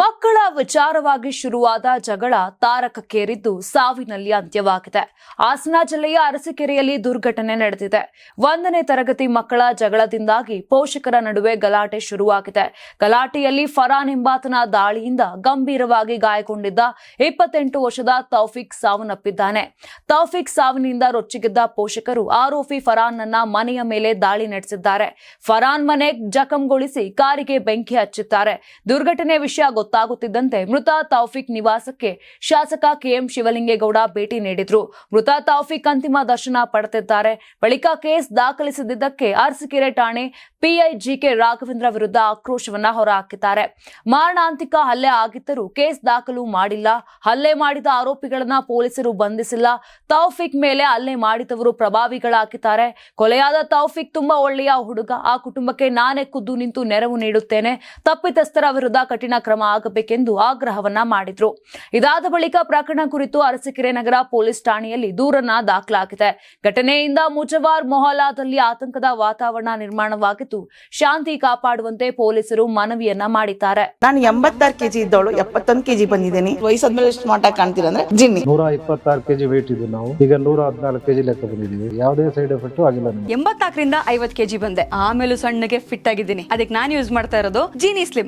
ಮಕ್ಕಳ ವಿಚಾರವಾಗಿ ಶುರುವಾದ ಜಗಳ ತಾರಕಕ್ಕೇರಿದ್ದು ಸಾವಿನಲ್ಲಿ ಅಂತ್ಯವಾಗಿದೆ. ಹಾಸನ ಜಿಲ್ಲೆಯ ಅರಸೀಕೆರೆಯಲ್ಲಿ ದುರ್ಘಟನೆ ನಡೆದಿದೆ. ಒಂದನೇ ತರಗತಿ ಮಕ್ಕಳ ಜಗಳದಿಂದಾಗಿ ಪೋಷಕರ ನಡುವೆ ಗಲಾಟೆ ಶುರುವಾಗಿದೆ. ಗಲಾಟೆಯಲ್ಲಿ ಫರಾನ್ ಎಂಬಾತನ ದಾಳಿಯಿಂದ ಗಂಭೀರವಾಗಿ ಗಾಯಗೊಂಡಿದ್ದ ಇಪ್ಪತ್ತೆಂಟು ವರ್ಷದ ತೌಫಿಕ್ ಸಾವನ್ನಪ್ಪಿದ್ದಾನೆ. ತೌಫಿಕ್ ಸಾವಿನಿಂದ ರೊಚ್ಚಿಗಿದ್ದ ಪೋಷಕರು ಆರೋಪಿ ಫರಾನ್ನನ್ನ ಮನೆಯ ಮೇಲೆ ದಾಳಿ ನಡೆಸಿದ್ದಾರೆ. ಫರಾನ್ ಮನೆ ಜಖಂಗೊಳಿಸಿ ಕಾರಿಗೆ ಬೆಂಕಿ ಹಚ್ಚುತ್ತಾರೆ ದುರ್ಘಟನೆ ವಿಷಯ ಗೊತ್ತಾಗುತ್ತಿದ್ದಂತೆ ಮೃತ ತೌಫಿಕ್ ನಿವಾಸಕ್ಕೆ ಶಾಸಕ ಕೆಎಂ ಶಿವಲಿಂಗೇಗೌಡ ಭೇಟಿ ನೀಡಿದ್ರು. ಮೃತ ತೌಫಿಕ್ ಅಂತಿಮ ದರ್ಶನ ಪಡೆದಿದ್ದಾರೆ. ಬಳಿಕ ಕೇಸ್ ದಾಖಲಿಸದಿದ್ದಕ್ಕೆ ಅರಸಿಕೆರೆ ಠಾಣೆ ಪಿಐ ಜಿಕೆ ರಾಘವೇಂದ್ರ ವಿರುದ್ಧ ಆಕ್ರೋಶವನ್ನ ಹೊರಹಾಕಿದ್ದಾರೆ. ಮಾರಣಾಂತಿಕ ಹಲ್ಲೆ ಆಗಿದ್ದರೂ ಕೇಸ್ ದಾಖಲು ಮಾಡಿಲ್ಲ. ಹಲ್ಲೆ ಮಾಡಿದ ಆರೋಪಿಗಳನ್ನ ಪೊಲೀಸರು ಬಂಧಿಸಿಲ್ಲ. ತೌಫಿಕ್ ಮೇಲೆ ಹಲ್ಲೆ ಮಾಡಿದವರು ಪ್ರಭಾವಿಗಳಾಗಿದ್ದಾರೆ. ಕೊಲೆಯಾದ ತೌಫಿಕ್ ತುಂಬಾ ಒಳ್ಳೆಯ ಹುಡುಗ. ಆ ಕುಟುಂಬಕ್ಕೆ ನಾನೇ ಖುದ್ದು ನಿಂತು ನೆರವು ನೀಡುತ್ತೇನೆ. ತಪ್ಪಿತಸ್ಥರ ವಿರುದ್ಧ ಕಠಿಣ ಕ್ರಮ ಆಗಬೇಕೆಂದು ಆಗ್ರಹವನ್ನ ಮಾಡಿದ್ರು. ಇದಾದ ಬಳಿಕ ಪ್ರಕರಣ ಕುರಿತು ಅರಸೀಕೆರೆ ನಗರ ಪೊಲೀಸ್ ಠಾಣೆಯಲ್ಲಿ ದೂರನ್ನ ದಾಖಲಾಗಿದೆ. ಘಟನೆಯಿಂದ ಮುಜವಾರ್ ಮೊಹಲ್ಲಾದಲ್ಲಿ ಆತಂಕದ ವಾತಾವರಣ ನಿರ್ಮಾಣವಾಗಿದ್ದು ಶಾಂತಿ ಕಾಪಾಡುವಂತೆ ಪೊಲೀಸರು ಮನವಿಯನ್ನ ಮಾಡಿದ್ದಾರೆ. ನಾನು ಎಂಬತ್ತಾರು ಕೆಜಿ ಇದ್ದವಳು ಎಪ್ಪತ್ತೊಂದು ಕೆಜಿ ಬಂದಿದ್ದೀನಿ. ವಯಸ್ಸಾದ್ಮೇಲೆ ಸ್ಮಾರ್ಟ್ ಮಾಟ ಕಾಣ್ತೀರ ಅಂದ್ರೆ ಜಿನ್ನಿ. ನೂರ ಇಪ್ಪತ್ತಾರು ಕೆಜಿ ವೇಟ್ ಇದೆ ನಾವು. ಈಗ ನೂರ ಹದಿನಾಲ್ಕು ಕೆಜಿ ಲೆಕ್ಕ ಬಂದಿದ್ದೀವಿ. ಯಾವುದೇ ಸೈಡ್ ಎಫೆಕ್ಟ್ ಆಗಿಲ್ಲ ಎಂಬತ್ತಾಕರಿಂದ ಎಂಬತ್ನಾಲ್ಕರಿಂದ ಐವತ್ ಕೆಜಿ ಬಂದೆ. ಆಮೇಲೆ ಸಣ್ಣಗೆ ಫಿಟ್ ಆಗಿದ್ದೀನಿ. ಅದಕ್ಕೆ ನಾನು ಯೂಸ್ ಮಾಡ್ತಾ ಇರೋದು ಜೀನಿ ಸ್ಲಿಮ್